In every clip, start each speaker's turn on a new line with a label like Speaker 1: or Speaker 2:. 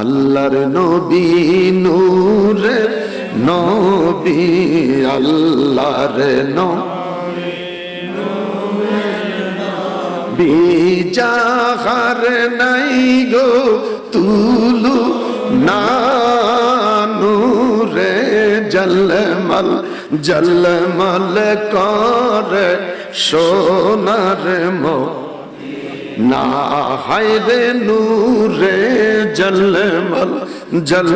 Speaker 1: আল্লাহর নবী নূরের নবী আল্লাহর নবী। বিজাহার নাই গো তুলু নানুরে জলমল জলমল করে সোনার মো না হায় রে নূরে জলমল, জল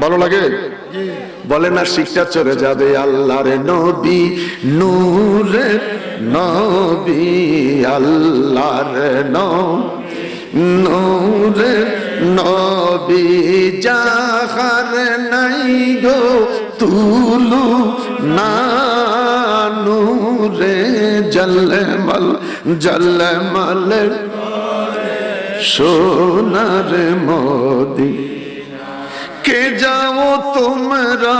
Speaker 1: ভালো লাগে? বলে না শিক্ষা চলে যাবে আল্লাহর নবী নূরের নবী, আল্লাহর নূরের নবী, যাহার নাই গো তুলু না নূরে জলমল জলমল সোনার মোদী। কে যাও তোমরা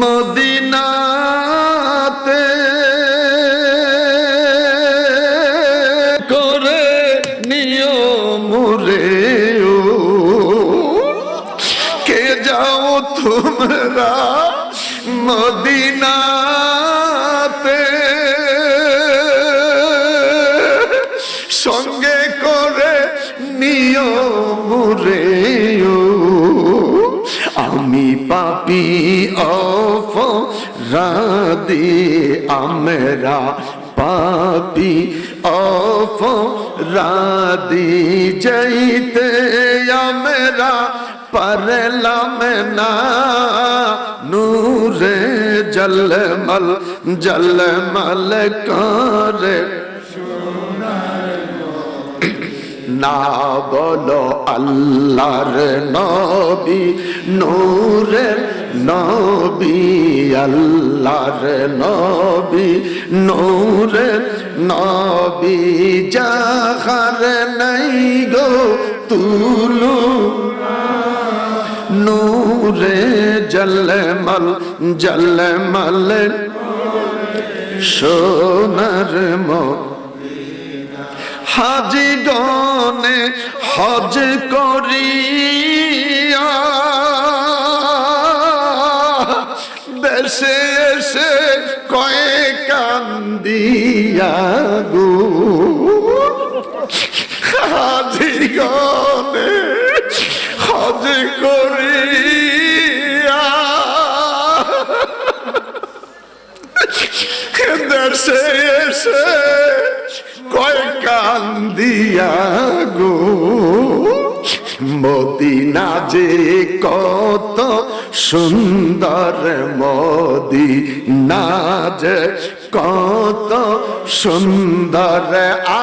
Speaker 1: মদিনাতে? করে নিও মুরে কে যাও তোমরা মদিনাতে সঙ্গে করে নিও মুরে আমি পাপি অফ রাদি আমরা পাপি অফ রাদি যাইতে আমরা পারলাম না, নূরে জলমল জলমল করে। না বলো আল্লাহর নবী, নূরের নবী, আল্লাহর নবী, নূরের নবী, যাহার নাই গো তুলু নূরে জলমল জলমল সোনার মো হাজি গনে হজ করিয়া দেশে এসে কয়ে কান্দিয়া গো। হাজি গনে হজ করিয়া দেশে এসে কয় কান্দিয়া গো। মদিনা যে কত সুন্দর, মদিনা যে কত সুন্দর।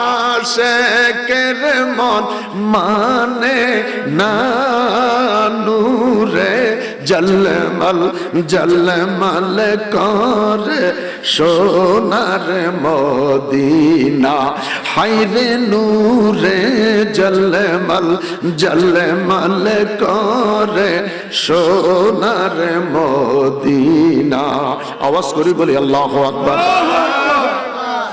Speaker 1: আশেকের মন মানে না নূরে জলমল জলমল কর সোনার মদিনা। হাইরে নূরে জলমল জলমল করে সোনার মদিনা। আওয়াজ করি বলি, আল্লাহ আকবার।